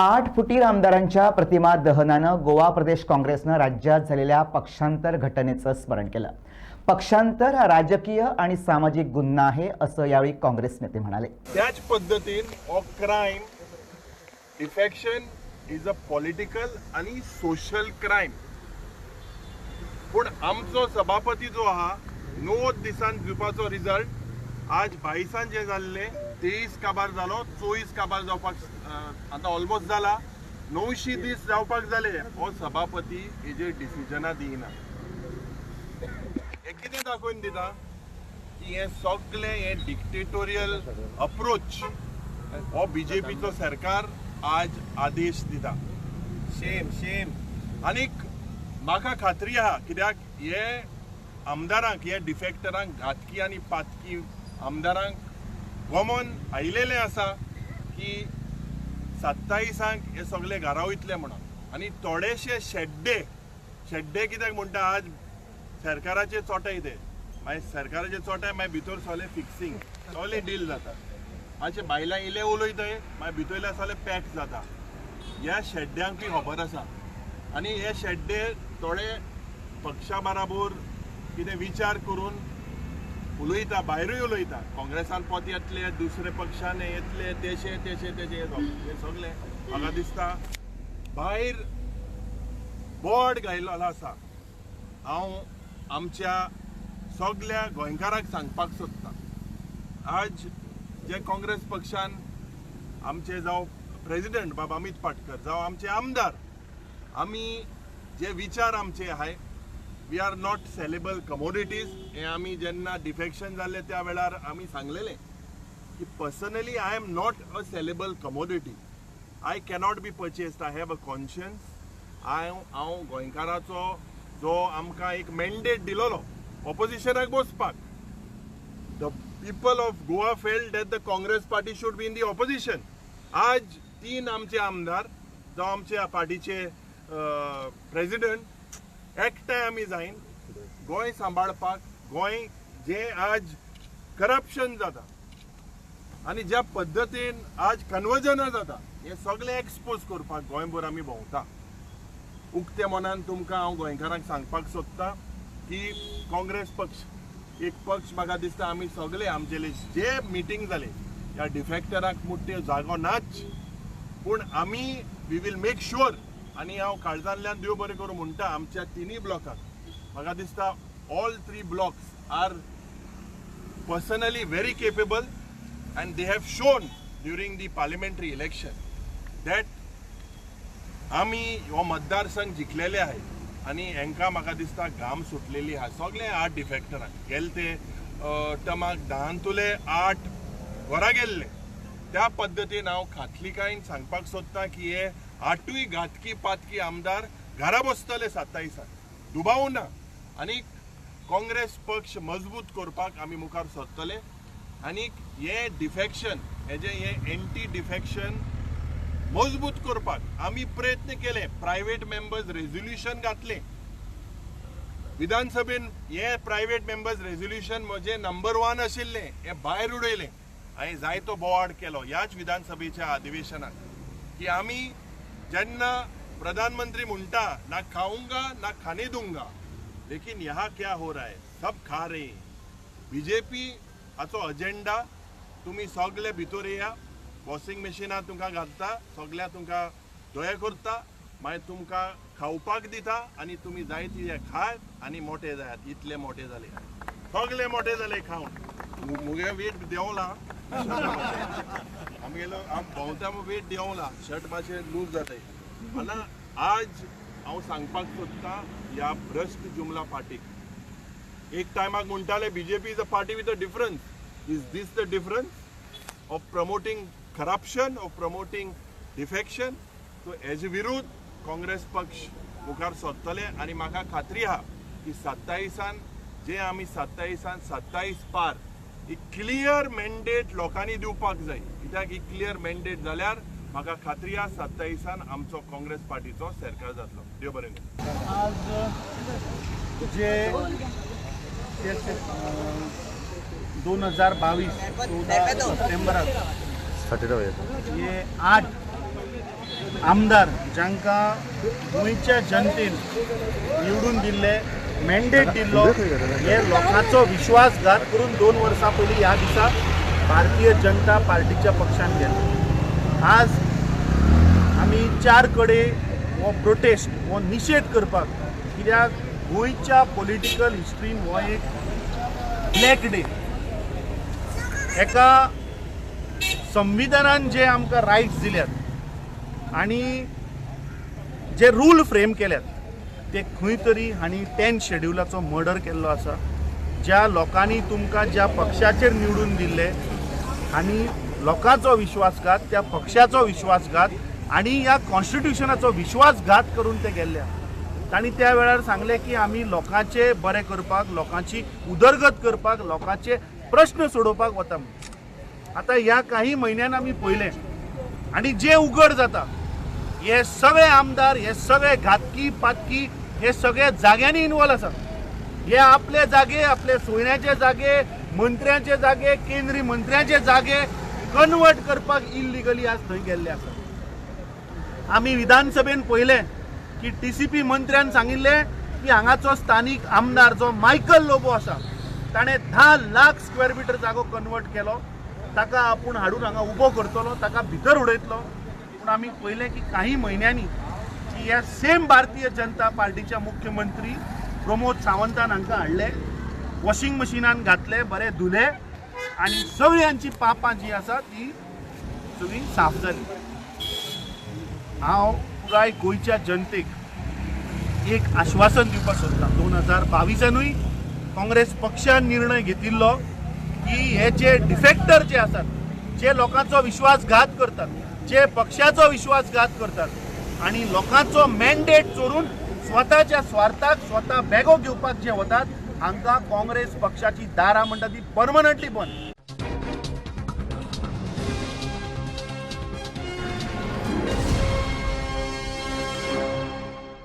आठ फुटीर आमदारांच्या प्रतिमा दहनानं गोवा प्रदेश काँग्रेसनं राज्यात झालेल्या पक्षांतर घटनेचं स्मरण केलं. पक्षांतर हा राजकीय आणि सामाजिक गुन्हा आहे असं यावेळी काँग्रेस नेते म्हणाले. त्याच पद्दतीन हो crime defection is a political आणि सोशल क्रायम पूण आमचो सभापती जो आहा णव दिसान दिवपाचो रिजल्ट आज बायसान जे जाल्ले तेवीस काबार जालो चोवीस काबार जावपाक आता आतां ऑलमोस्ट जाला णवशी दीस जावपाक जाले हो सभापती हेजेर डिसिजनां दिना हे कितें दाखोवन दिता? की हे सगळे हे डिक्टेटोरियल अप्रोच हो बीजेपीचो सरकार आज आदेश दिता. शेम शेम आनीक म्हाका खात्री आहा कित्याक हे आमदारांक हे डिफेक्टरांक घातकी आनी पातकी आमदारांक गोमोन आयलेले आसा की सत्तावीसांक हे सगळे घरा वयतले म्हणून. आनी थोडेशे शेड्डे शेड्डे कित्याक म्हणटा आज सरकाराचे चोटाय ते मागीर सरकाराचे चोटाय मागीर भितर सगळे फिक्सिंग सगळे डील जाता मातशे बायलां इले उलयताय मागीर भितरले सगळे पॅक जाता. ह्या शेड्ड्यांकूय खबर आसा. आनी हे शेड्डे थोडे पक्षा बराबर कितें विचार करून उलयता भायरूय उलयता. काँग्रेसान पोत येतले दुसरे पक्षान येतले तेशे तेशे तेशे हे सगळे. म्हाका दिसता. भायर बोर्ड घायलेलो आसा हांव आमच्या सगळ्या गोंयकारांक सांगपाक सोदतां. आज जे काँग्रेस पक्षान आमचे जावं प्रेसिडेंट बाबा अमित पाटकर जावं आमचे आमदार आमी जे विचार आमचे आहाय we are not saleable commodities हे आमी जेन्ना डिफेक्शन जाल्लें त्या वेळार आमी सांगलेले. की personally I am not a saleable commodity I cannot be purchased I have a conscience हांव हांव गोंयकाराचो जो आमकां एक मॅन्डेट दिलोलो ऑपोजिशनाक बसपाक. The people of Goa failed that the Congress party should be in the opposition आज तीन आमचे आमदार जावं आमच्या पार्टीचे प्रेसिडेंट एकठांय आमी जायन गोंय सांबाळपाक गोंय जे आज करप्शन जाता. आनी ज्या पद्दतीन आज कन्वर्जनां जाता हे सगळे एक्सपोज करपाक गोंयभर आमी भोंवता. उक्ते मनान तुमकां हांव गोंयकारांक सांगपाक सोदतां की काँग्रेस पक्ष एक पक्ष म्हाका दिसता आमी सगळे आमचेले जे मिटींग जाले ह्या डिफेक्टराक मुट्ट्यो जागो नाच पूण आमी वी वील मेक शुअर आनी हांव काळजांतल्यान देव बरें करूं म्हणटा आमच्या तिनूय ब्लॉकाक म्हाका दिसता all three blocks are personally very capable and they have shown during the parliamentary election that आमी हो मतदारसंघ जिखलेले आहे आणि हांकां म्हाका दिसता घाम सुटलेली आहा. सगळे आठ डिफेक्टरांक गेले ते टमाक धांतुले आठ वरां गेल्ले. त्या पद्दतीन हांव खातलीकायेन सांगपाक सोदतां की हे आठूय घातकी पातकी आमदार घरा बसतले सत्तावीसाक दुबावू ना. आनी काँग्रेस पक्ष मजबूत करपाक आमी मुखार सोदतले. आनीक हे डिफेक्शन हेजे हे एंटी डिफेक्शन मजबूत करपाक आमी प्रयत्न केले. प्रायव्हेट मेंबर्स रेझोल्युशन घातले. विधानसभेन हे प्रायव्हेट मेंबर्स रेझोल्युशन म्हजे नंबर वन आशिल्ले हे भायर उडयले. हांवें जायतो बोवाड केलो. ह्याच विधानसभेच्या अधिवेशनात. की आमी जेन्ना प्रधानमंत्री म्हणटा ना खाऊंगा ना खाने दूंगा. लेकिन यहाँ क्या हो रहा है? सब खा रहे हैं. बीजेपी हाचो अजेंडा तुमी सगळे भितर येया वॉशिंग मशिनात तुमकां घालता सगळ्या तुमकां दोळे करता मागीर तुमकां खावपाक दिता आनी तुमी जाय तितले खात आनी मोठे जायात. इतले मोठे जाले सगळे मोठे जाले खावन मुगे वेट देंवला. आमगेलो आम भोंवता वेट देंवला शर्ट मातशें लूज जाताय आनी आज हांव सांगपाक सोदतां ह्या भ्रश्ट जुमला पार्टीक एक टायमाक म्हणटाले P is a party with a difference is this the difference of promoting corruption of promoting defection so हेजे विरूद्ध काँग्रेस पक्ष मुखार सोदतले आनी म्हाका खात्री आहा की सत्तावीसान जे आमी सत्तावीसान सत्तावीस पार एक क्लियर मॅन्डेट लोकांनी दिवपाक जाय. कित्याक ही क्लियर मॅन्डेट जाल्यार म्हाका खात्री आहा सत्तावीसान आमचो काँग्रेस पार्टीचो सरकार जातलो. देव बरें आज जे दोन हजार बावीस चौदा सप्टेंबराक हे आठ आमदार जांकां गोंयच्या जनतेन निवडून दिल्ले मॅन्डेट दिल्लो हे लोकांचो विश्वासघात करून दोन वर्सां पयलीं ह्या दिसा भारतीय जनता पार्टीच्या पक्षान गेले आज आमी चारकडे हो प्रोटेस्ट हो निशेध करपाक कित्याक गोंयच्या पॉलिटिकल हिस्ट्रीन हो एक ब्लॅक डे एका संविधानान जे आमकां रायट्स दिल्यात आनी जे रूल फ्रेम केल्यात ते खंय तरी हांणी टेन्थ शेड्युलाचो मर्डर केल्लो आसा ज्या लोकांनी तुमकां ज्या पक्षाचेर निवडून दिल्ले आनी लोकांचो विश्वासघात त्या पक्षाचो विश्वासघात आनी ह्या कॉन्स्टिट्युशनाचो विश्वासघात करून ते गेल्ले तांणी त्या वेळार सांगले की आमी लोकांचे बरें करपाक लोकांची उदरगत करपाक लोकांचे प्रश्न सोडोवपाक वता म्हणून. आतां ह्या काही म्हयन्यान आमी पळयलें आनी जे उघड जाता हे सगळे आमदार हे सगळे घातकी पातकी हे सगळे जाग्यांनी इन्वॉल्व आसात हे आपले जागे आपले सोयऱ्यांचे जागे मंत्र्याचे जागे केंद्रीय मंत्र्याचे जागे कन्वर्ट करपाक इल्लिगली आज थंय गेल्ले आसा आमी विधानसभेन पळयलें की टी सी पी मंत्र्यान सांगिल्लें की हांगाचो स्थानीक आमदार जो मायकल लोबो आसा ताणें धा लाख स्क्वेअर मिटर जागो कन्वर्ट केलो. ताका आपूण हाडून हांगा उबो करतलो ताका भितर उडयतलो. पूण आमी पळयलें की काही म्हयन्यांनी की ह्या सेम भारतीय जनता पार्टीच्या मुख्यमंत्री प्रमोद सावंतान हांकां हाडले वॉशिंग मशिनान घातले बरें धुले आनी सगळ्यांची पापां जी आसा ती सगळी साफ जाली हांव पुराय गोंयच्या जनतेक एक आश्वासन दिवपाक सोदतां. दोन हजार बावीसानूय काँग्रेस पक्षान निर्णय घेतिल्लो की हे जे डिफेक्टर जे आसात जे लोकांचो विश्वासघात करतात जे पक्षाचो विश्वासघात करतात आणि लोकांचो मॅन्डेट चोरून स्वताच्या स्वार्थाक स्वता बॅगो घेवपाक जे वतात हांकां काँग्रेस पक्षाची दारां म्हणटा ती परमनंटली बंद.